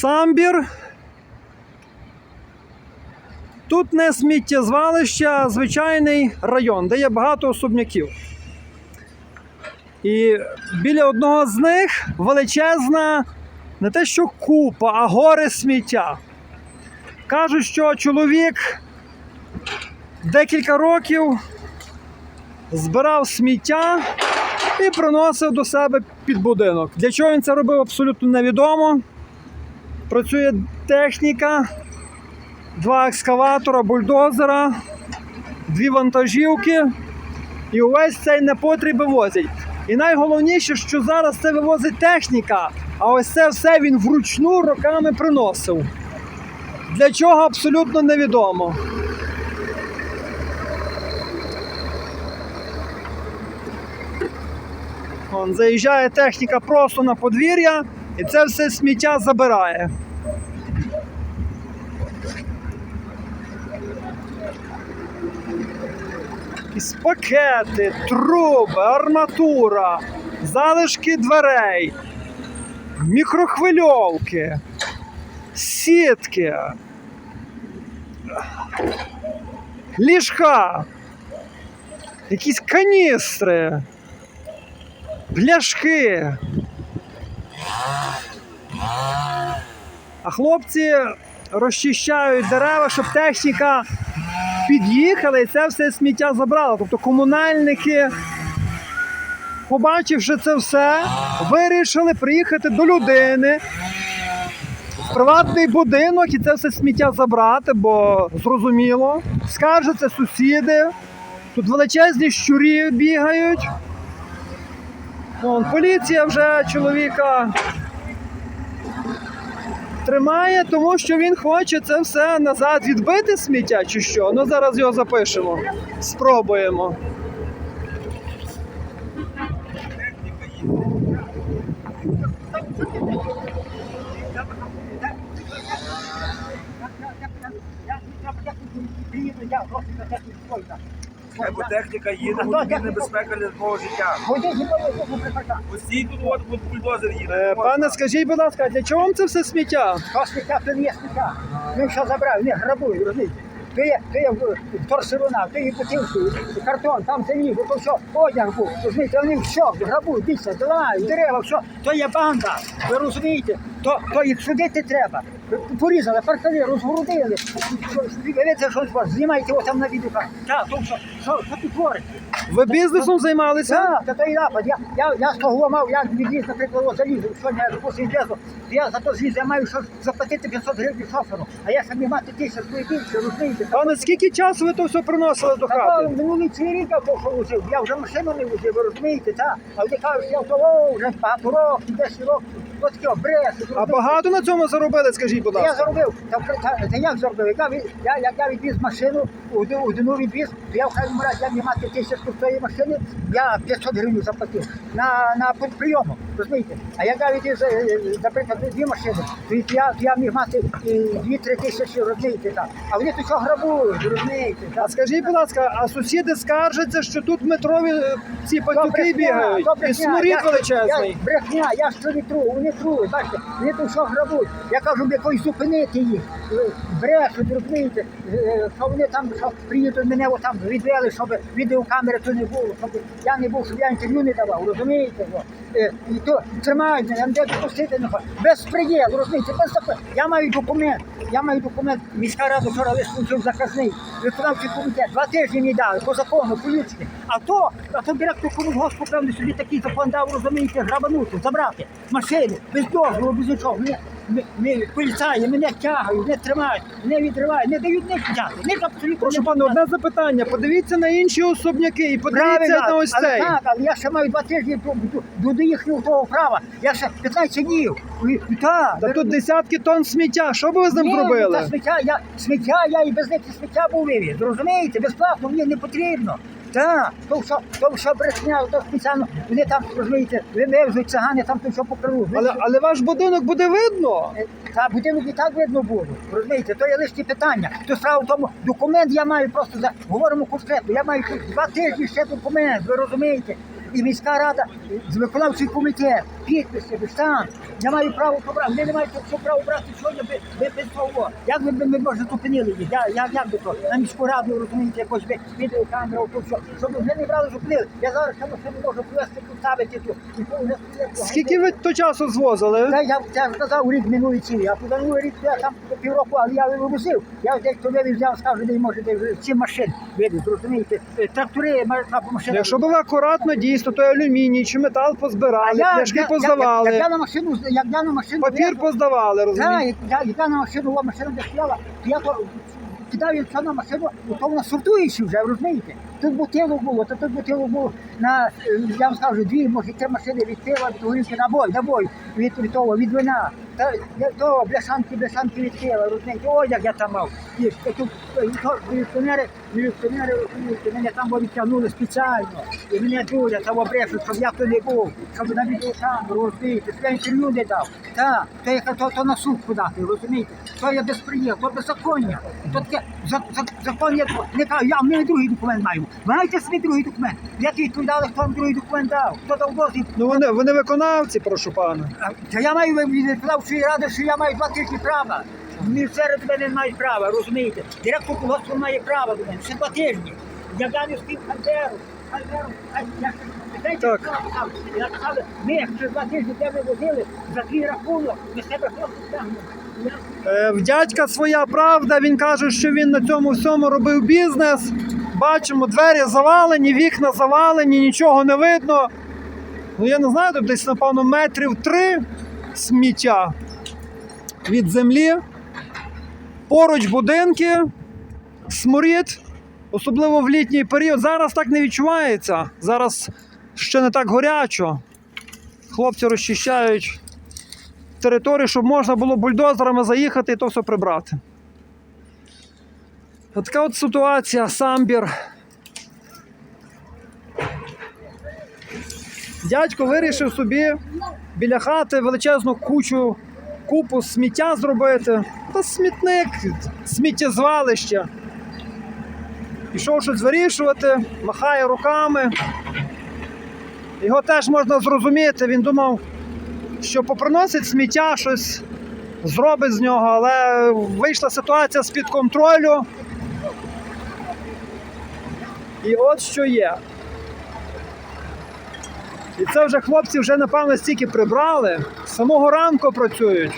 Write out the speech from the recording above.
Самбір. Тут не сміттєзвалище, а звичайний район, де є багато особняків. І біля одного з них величезна не те, що купа, а гори сміття. Кажуть, що чоловік декілька років збирав сміття і приносив до себе під будинок. Для чого він це робив, абсолютно невідомо. Працює техніка, два екскаватора, бульдозера, дві вантажівки. І увесь цей непотріб вивозять. І найголовніше, що зараз це вивозить техніка, а ось це все він вручну роками приносив. Для чого абсолютно невідомо. Вон, заїжджає техніка просто на подвір'я і це все сміття забирає. Якісь пакети, труби, арматура, залишки дверей, мікрохвильовки, сітки, ліжка, якісь каністри, пляшки. А хлопці розчищають дерева, щоб техніка під'їхала і це все сміття забрала. Тобто комунальники, побачивши це все, вирішили приїхати до людини приватний будинок і це все сміття забрати, бо зрозуміло, скаржаться сусіди. Тут величезні щурі бігають. Вон, поліція вже чоловіка тримає, тому що він хоче це все назад відбити сміття чи що. Ну зараз його запишемо. Спробуємо. Бо техніка їде, бо тобі небезпека для твого життя. Усі тут от от бульдозер їде. Е, пане, скажіть, будь ласка, а для чого вам це все сміття? То сміття, то не є сміття. Він що забрав, не грабують, розумієте? То є, то є торсирона, то є бутилки, картон, там це ні, то все, одяг був, розумієте, вони все грабують, більше, долають, дерева, все, то є банда, ви розумієте, то, то їх судити треба. Порізали, паркали, розгородили. Що- Ви вас знімаєте його там на відео. Так, то що, що, що ти творите? Ви бізнесом займалися? Так, та той напад. Я, я, я з того мав, я відвіз, наприклад, о, залізу. Сьогодні я допустим відвезу. Я за то зліз, я маю що заплатити 500 гривень шоферу. А я самі мати тисячу і більше, розумієте? Пане, скільки часу ви то все приносили до Та хати? минулий цілий рік я то, що возив. Я вже машину не возив, ви розумієте, так? А вони кажуть, я то о, вже багато років, 10 років. Таке, бред. А багато на цьому заробили, скажіть, будь Я ласка. заробив, та, та, та як заробив? Я, від- я, як я відвіз машину, одну, одну відвіз, то я в крайньому разі я міг мати тисячу цієї машини, я 500 гривень заплатив на, на прийому, розумієте? А як я відвіз, е, е, наприклад, дві машини, то я, я міг мати 2-3 тисячі, розумієте, так. А вони тут що грабують, розумієте, так. А скажіть, будь ласка, а сусіди скаржаться, що тут метрові е, ці пацюки бігають і сморід величезний. Я, брехня, я що не тру, вони чули. бачите, вони тут що грабують. Я кажу, якось зупинити їх. Е, Брешуть, розумієте, е, що вони там що приїдуть мене отам відвели, щоб відеокамери то не було, щоб я не був, щоб я інтерв'ю не давав, розумієте? Е, І то тримають я не допустити не хочу. Без приділу, розумієте, без такого. Я маю документ, я маю документ, міська рада вчора вислужив заказний, виконавчий комітет, два тижні мені дали, по закону, по людськи. А то, а то директор комусь певно, собі такий закон дав, розумієте, грабанути, забрати машини, без дозволу, без нічого. Поліцаї мене тягають, не тримають, не відривають, не дають них. Них абсолютно Прошу пане, одне запитання. Подивіться на інші особняки і подивіться на ось але цей. так, але я ще маю два тижні до, до, до їхнього того права. Я ще 15 днів. І- і Так, Та тут десятки тонн сміття. Що би ви з ним Ні, зробили? Сміття, я, сміття, я і без них і сміття був вивіз. Розумієте, безплатно мені не потрібно. Так, то що, то що брехня, то спеціально, вони там, розумієте, вивезуть цигани, там то що покриву. Але, але ваш будинок буде видно. Та будинок і так видно буде. Розумієте, то є лишні питання. То справа в тому, документ я маю просто за говоримо конкретно. Я маю тут два тижні ще документ, ви розумієте? і міська рада, і виконавчий комітет, підписи, штамп. Я маю право побрати. Вони не що право брати сьогодні без, того. Як ви, ви може зупинили їх? Я, я, як би то? На міську раду, розумієте, якось би відеокамеру, то що, щоб вже не брали, зупинили. Я зараз ще машину можу привезти, поставити тут. І то вже. Скільки ви то часу звозили? Та я, я сказав рік минулий а поза минулий рік я там півроку, але я вивозив. Я десь то вивіз, взяв, скажу, де може де вже сім машин вивіз, розумієте? Е, Трактори, машини. Якщо були акуратно, дійсно, то алюміній чи метал позбирали, пляшки поздавали, Я, я, я на машину, як я на машину папір везу, поздавали, Так, розумієте? як я, як я на машину, о, машина де стояла, то я то кидав їм все на машину, то вона сортуючи вже, розумієте? Тут бутилок було, то тут бутилок було на, е, я вам скажу, дві, може, три машини від пива, від горілки, набой, набой, від, від того, від вина. Та, я- то, бляшанки, бляшанки від пива, розумієте? Ой, як я там мав. І, тут, е, то, міліціонери, розумієте, мене там вони тягнули спеціально. І мене дурять, там обрешуть, щоб я то не був, щоб на відеокамеру, розумієте, я інтерв'ю не дав. Так, то, я, то, то на суд подати, розумієте? То є безприєл, то беззаконня. То таке за, за, закон є, не кажу, я, ми другий документ маємо. Маєте собі другий документ. Як відповідали, хто вам другий документ дав? Хто дав дозвіл? Ну вони, вони виконавці, прошу пана. Та я маю відповідавчої ради, що я маю два тижні права. До мене не мають права, розумієте? Директор колгоспу має право до мене. Ще два тижні. Я дав спів Хальдеру. Хальдеру. А я Так. Я ми через два тижні тебе возили за твій рахунок, ми з тебе хлопці тягнемо. Е, в дядька своя правда, він каже, що він на цьому всьому робив бізнес. Бачимо, двері завалені, вікна завалені, нічого не видно. Ну я не знаю, тут десь, напевно, метрів три сміття від землі. Поруч будинки, сморід, особливо в літній період. Зараз так не відчувається. Зараз ще не так горячо. Хлопці розчищають територію, щоб можна було бульдозерами заїхати і то все прибрати. От така от ситуація, самбір. Дядько вирішив собі біля хати величезну кучу, купу сміття зробити. Та смітник, сміттєзвалище. Пішов щось вирішувати, махає руками. Його теж можна зрозуміти. Він думав, що поприносить сміття, щось зробить з нього, але вийшла ситуація з-під контролю. І от що є. І це вже хлопці вже, напевно, стільки прибрали. З самого ранку працюють.